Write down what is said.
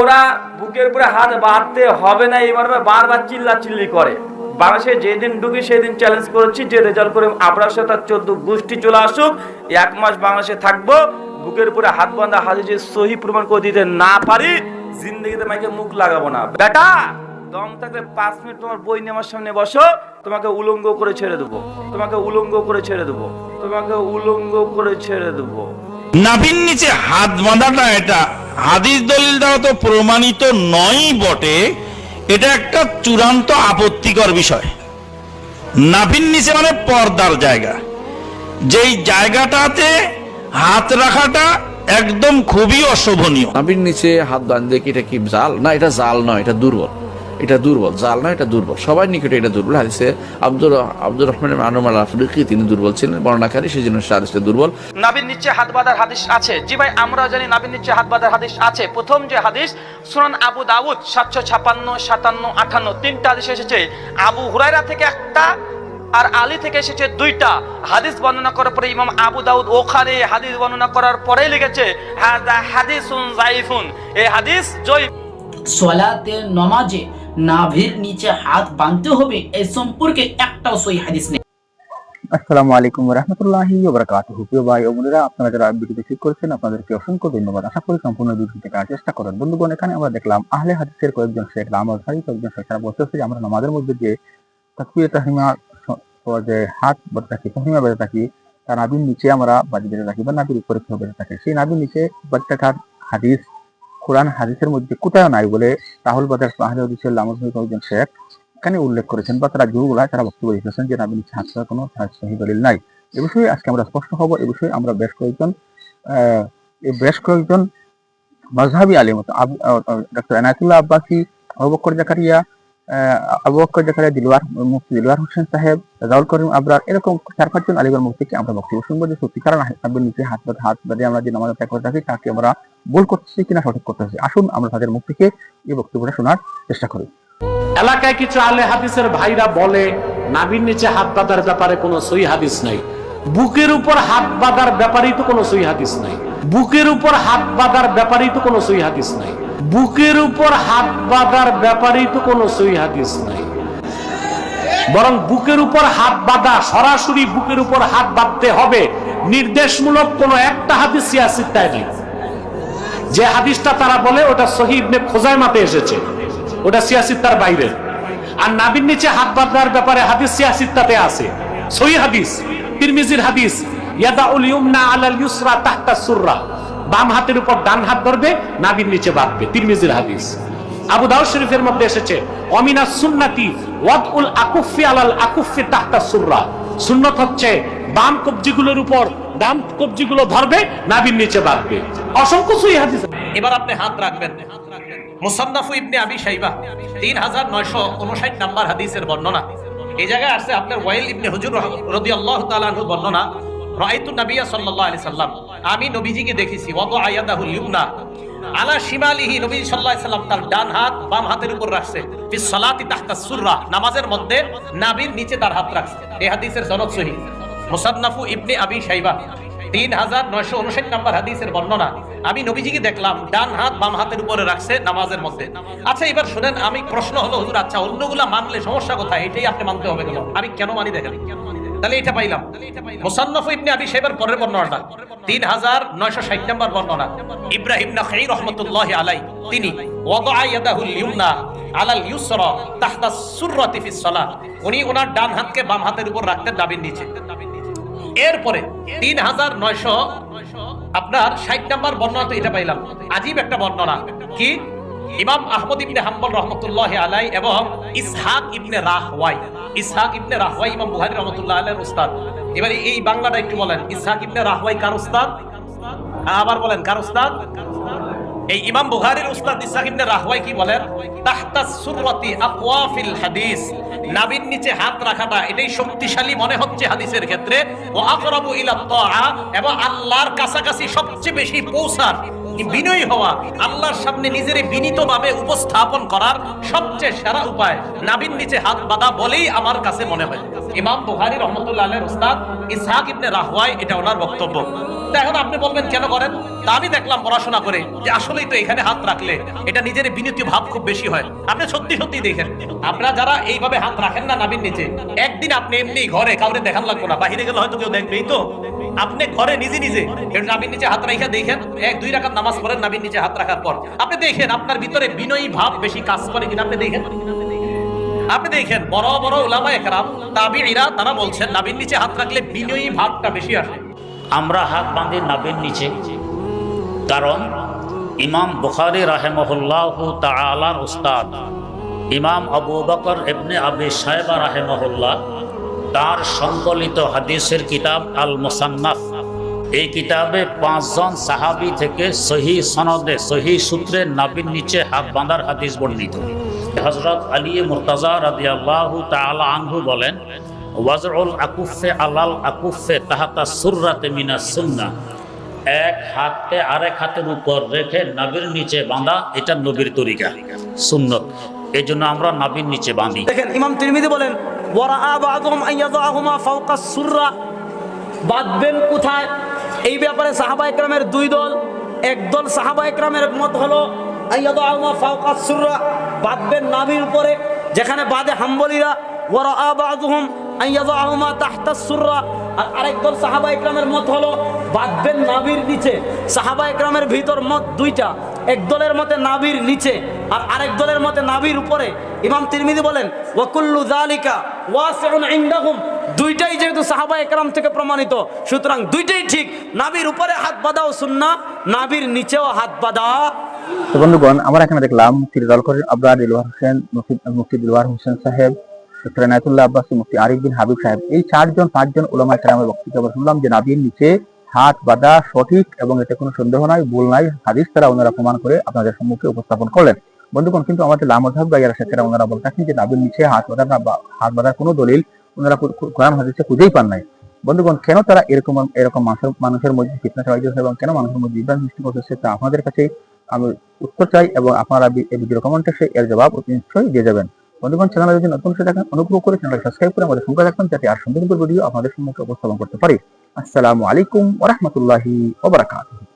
ওরা বুকের উপরে হাত বাঁধতে হবে না, এই বারবার চিল্লা চিল্লি করে। বাংলাদেশে যেদিন ঢুকি সেদিন চ্যালেঞ্জ করেছি, যে রেজাল্ট করে আপনার সাথে চোদ্দ গোষ্ঠী চলে আসুক, এক মাস বাংলাদেশে থাকব, বুকের উপরে হাত বাঁধা হাতে যে সহি প্রমাণ করে দিতে না পারি, জিন্দগিতে মাইকে মুখ লাগাবো না। বেটা, দম থাকলে পাঁচ মিনিট তোমার বই আমার সামনে বসো, তোমাকে উলঙ্গ করে ছেড়ে দেবো, তোমাকে উলঙ্গ করে ছেড়ে দেবো, তোমাকে উলঙ্গ করে ছেড়ে দেবো। নাভির নিচে হাত বাঁধাটা এটা হাদিস দলিল দ্বারা তো প্রমাণিত নয় বটে, এটা একটা চূড়ান্ত আপত্তিকর বিষয়। নাভির নিচে মানে পর্দার জায়গা। যেই জায়গাটাতে হাত রাখাটা একদম খুবই অশোভনীয়। নাভির নিচে হাত বাঁধলে কি এটা কি জাল? না, এটা জাল নয়, এটা দুর্বল। এটা দুর্বল জাল নয় এটা দুর্বল। সবার নিকটে এটা দুর্বল। হাদিসে আব্দুর আব্দুর রহমান আনুমাল আফ্রিকি তিনি দুর্বল ছিলেন বর্ণাকারী সেই জন্য হাদিসটা দুর্বল। নাবির নিচে হাত বাঁধার হাদিস আছে। জি ভাই আমরা জানি নাবির নিচে হাত বাঁধার হাদিস আছে। প্রথম যে হাদিস সুনান আবু দাউদ সাতশো ছাপান্ন সাতান্ন আটান্ন তিনটা হাদিস এসেছে। আবু হুরাইরা থেকে একটা আর আলী থেকে এসেছে দুইটা। হাদিস বর্ণনা করার পরে ইমাম আবু দাউদ ওখানে হাদিস বর্ণনা করার পরেই লিখেছে হাদা হাদিসুন জাইফুন এই হাদিস জয় সলাতে নমাজে নাভির নিচে হাত বাঁধতে হবে এই সম্পর্কে একটাও সই হাদিস নেই। আসসালামু আলাইকুম রহমতুল্লাহি ওবরাকাতুহু প্রিয় ভাই ও বোনেরা, আপনারা যারা ভিডিওটি ক্লিক করেছেন, আপনাদেরকে অসংখ্য ধন্যবাদ। আশা করি সম্পূর্ণ ভিডিওটি দেখার চেষ্টা করেন বন্ধুগণ, এখানে আমরা দেখলাম আহলে হাদিসের কয়েকজন শেখ রামল সাহি কয়েকজন শেখ, তারা বলতেছে যে, আমরা নামাজের মধ্যে যে তাকবির, তাহিমা যে হাত বেঁধে থাকি, তাহিমা বেঁধে থাকি তার নাবির নিচে আমরা বাজি বেঁধে থাকি বা নাবির উপরে বেঁধে থাকি। সেই নাবির নিচে থাকার হাদিস কোরআন হাদিসের মধ্যে কোথাও নাই বলে রাহুল বাজার আহলে হাদিসের লামুল সাহি কয়েকজন শেখ এখানে উল্লেখ করেছেন বা তারা গুরুগুলা তারা বক্তব্য রেখেছেন যে নাবির নিচে কোনো দলিল নাই। এ বিষয়ে আজকে আমরা স্পষ্ট হব, এ বিষয়ে আমরা বেশ কয়েকজন বেশ কয়েকজন মজহাবি আলিম ডক্টর এনায়তুল্লাহ আব্বাসি অবকর বকর জাকারিয়া জাকারিয়া দিলওয়ার, মুফতি দিলওয়ার হোসেন সাহেব, রাউল করিম আবরার, এরকম চার পাঁচজন আলিমের মুখ থেকে আমরা বক্তব্য শুনব যে সত্যিকার নাবির নিচে হাত হাত বাঁধে আমরা যে নামাজ করে থাকি, তাকে আমরা ভুল করতেছি কিনা সঠিক করতেছি। আসুন আমরা তাদের এই বক্তব্যটা শোনার চেষ্টা করি। এলাকায় কিছু আলে হাদিসের ভাইরা বলে নাবির নিচে হাত বাঁধার ব্যাপারে কোনো সই হাদিস নাই। বুকের উপর হাত বাঁধার ব্যাপারেই তো কোনো সই হাদিস নাই। বুকের উপর হাত বাঁধার ব্যাপারেই তো কোনো সই হাদিস নাই। বুকের উপর হাত বাঁধার ব্যাপারেই তো কোনো সই হাদিস নাই। বরং বুকের উপর হাত বাঁধা, সরাসরি বুকের উপর হাত বাঁধতে হবে, নির্দেশমূলক কোনো একটা হাদিস সিয়াসিত্তায় নেই যে হাদিসটা তারা বলে, ওটা সহিবনে খোজাই মাতে এসেছে। ওটা সিয়াসিত্তার বাইরে। আর নাবির নিচে হাত বাঁধার ব্যাপারে হাদিস সিয়াসিত্তাতে আছে। সহি হাদিস, তিরমিজির হাদিস, ইয়াদাউল ইউমনা আলাল ইউসরা তাহতা সুররা। বাম হাতের উপর ডান হাত ধরবে নাবির নিচে বাঁধবে। তিরমিজির হাদিস। আবু দাউদ শরীফের মধ্যে এসেছে, অমিনা সুন্নাতি ওয়াদউল আকুফি আলাল আকুফি তাহতা সুররা। সুন্নত হচ্ছে, বাম কবজিগুলোর উপর ডান কবজিগুলো ধরবে নাবির নিচে বাঁধবে। অসংখ্য সহি হাদিস। এবার আপনি হাত রাখবেন। মুসান্নাফু ইবনে আবি শাইবা, তিন হাজার নয়শো উনষাট নাম্বার হাদিসের বর্ণনা। এই জায়গায় আসছে আপনার ওয়াইল ইবনে হুজুর রদি আল্লাহ তালাহুর বর্ণনা। রাইতু নবিয়া সাল্লাম, আমি নবীজিকে দেখেছি আয়াদাহুল আলা শিমালিহি নবী তার ডান হাত বাম হাতের উপর রাখছে সুররা, নামাজের মধ্যে নিচে তার হাত রাখছে। এই হাদিসের সনদ মুসান্নাফু ইবনে আবি শাইবা হাদিসের বর্ণনা, আমি নবীজিকে দেখলাম, ডান হাত বাম হাতের উপরে রাখছে নামাজের মধ্যে। আচ্ছা এবার শুনেন, আমি প্রশ্ন হলো, হুজুর আচ্ছা অন্যগুলা মানলে সমস্যা কোথায়? এটাই আপনি মানতে হবে কেন? আমি কেন মানি দেখেন? তাহলে এটা পাইলাম। মুসান্নফ ইবনে আবি সাহেবের পরের বর্ণনাটা। তিন হাজার নয়শো ষাট নাম্বার বর্ণনা। ইব্রাহিম নাখাই রহমতুল্লাহ আলাই তিনি ইউসরা সুররাতি ফিস সালাহ। উনি ওনার ডান হাতকে বাম হাতের উপর রাখতেন ডাবির নিচে। এরপরে তিন হাজার নয়শো আপনার ষাট নাম্বার বর্ণনা তো এটা পাইলাম। আজীব একটা বর্ণনা। কি? ইমাম আহমদ ইবনে হাম্বল রহমতুল্লাহ আলাই এবং ইসহাক ইবনে রাহওয়াই। ইসহাক ইবনে রাহওয়াই ইমাম বুহারি রহমতুল্লাহ আলাইহির উস্তাদ। এবারে এই বাংলাটা একটু বলেন, ইসহাক ইবনে রাহওয়াই কার উস্তাদ? আবার বলেন, কার উস্তাদ? এই ইমাম বুখারীর উস্তাদ ইসহাক ইবনে রাহওয়াই কি বলেন? তাহতা সুররাতি আকওয়াফিল হাদিস। নাবির নিচে হাত রাখাটা এটাই শক্তিশালী মনে হচ্ছে হাদিসের ক্ষেত্রে। ও আকরাবু ইলা তাআ এবং আল্লাহর কাছাকাছি সবচেয়ে বেশি পৌঁছার বিনয়ী হওয়া, আল্লাহর সামনে নিজের বিনীতভাবে উপস্থাপন করার সবচেয়ে সেরা উপায়। নাবিন নিচে হাত বাঁধা বলেই আমার কাছে মনে হয়। ইমাম বুহারি রহমতুল্লাহ ইসাহ ইবনে রাহওয়াই এটা ওনার বক্তব্য। তা এখন আপনি বলবেন কেন করেন? তা আমি দেখলাম পড়াশোনা করে যে আসলেই তো এখানে হাত রাখলে এটা নিজের বিনীত ভাব খুব বেশি হয়। আপনি সত্যি সত্যি দেখেন। আপনারা যারা এইভাবে হাত রাখেন না নাবির নিচে, একদিন আপনি এমনি ঘরে, কাউরে দেখান লাগবে না, বাহিরে গেলে হয়তো কেউ দেখবেই তো। আপনি ঘরে নিজে নিজে নাবির নিচে হাত রেখে দেখেন, এক, দুই রাখার নামাজ পড়েন নাবির নিচে হাত রাখার পর। আপনি দেখেন আপনার ভিতরে বিনয়ী ভাব বেশি কাজ করে কিনা, আপনি দেখেন। আপনি দেখেন, বড় বড় উলামা একরাম তাবিঈরা তারা বলছেন, নাবির নিচে হাত রাখলে বিনয়ী ভাবটা বেশি আসে। আমরা হাত বাঁধি নাবির নিচে। কারণ ইমাম বুখারি রাহেমহুল্লাহ তালার উস্তাদ, ইমাম আবু বকর এবনে আবি সাহেবা রাহেমহুল্লাহ, তার সংকলিত হাদিসের কিতাব আল মুসান্নাফ এই কিতাবে পাঁচজন সাহাবি থেকে সহি সনদে, সহি সূত্রে নাবির নিচে হাত বাঁধার হাদিস বর্ণিত। হজরত আলী মুর্তাজা রাদিয়াল্লাহু তাআলা আনহু বলেন ওয়াজউল আকুফে আলাল আকুফে তাহাতা সুররাতে মিনা সুন্না। এক হাতে আরেক হাতের উপর রেখে নাবির নিচে বাঁধা, এটা নবীর তরিকা, সুন্নত। এই জন্য আমরা নাবির নিচে বাঁধি। দেখেন, ইমাম তিরমিজি বলেন বাঁধবেন কোথায়? এই ব্যাপারে সাহাবা একরামের দুই দল একদল সাহাবা একরামের মত হলো বাঁধবেন নাভির উপরে, যেখানে বাঁধে হাম্বলীরা, ওয়ারাআ বাযুহুম মত নিচে। আর আরেক দলের মতে উপরে। ইমাম বলেন দুইটাই যেহেতু সাহাবা একরাম থেকে প্রমাণিত, সুতরাং দুইটাই ঠিক। নাভির উপরে হাত বাঁধাও সুন্নাহ নাভির নিচেও হাত বাঁধা। বন্ধুগণ, আমরা এখানে দেখলাম হোসেন হোসেন সাহেব ডক্টর আব্বাস মুফতি হাবিব সাহেব, এই চারজন, পাঁচজন ওলামা কেরামের আমরা শুনলাম যে নাবির নিচে হাত বাঁধা সঠিক এবং এতে কোনো সন্দেহ নাই, ভুল নাই, হাদিস তারা ওনারা প্রমাণ করে আপনাদের সম্মুখে উপস্থাপন করলেন। বন্ধুগণ, কিন্তু আমাদের লামধাব ওনারা বলে থাকেন যে নাবির নিচে হাত বাঁধার না হাত বাঁধার কোনো দলিল ওনারা কোরআন হাদিসে খুঁজেই পান নাই। বন্ধুগণ, কেন তারা এরকম এরকম মানুষের মধ্যে ফিটনেস হয়েছে এবং কেন মানুষের মধ্যে বিভ্রান্ত সৃষ্টি করতেছে তা আপনাদের কাছে আমি উত্তর চাই এবং আপনারা ভিডিও কমেন্টে এর জবাব নিশ্চয়ই দিয়ে যাবেন। বন্ধুগণ চ্যানেলে যদি নতুন সে থাকেন, অনুগ্রহ করে চ্যানেল সাবস্ক্রাইব করে আমাদের সঙ্গে রাখবেন যাতে আর সুন্দর সুন্দর ভিডিও আপনাদের সম্মুখে উপস্থাপন করতে পারি। আসসালামু আলাইকুম ওরহমতুল্লাহি ওবরাকাতুহ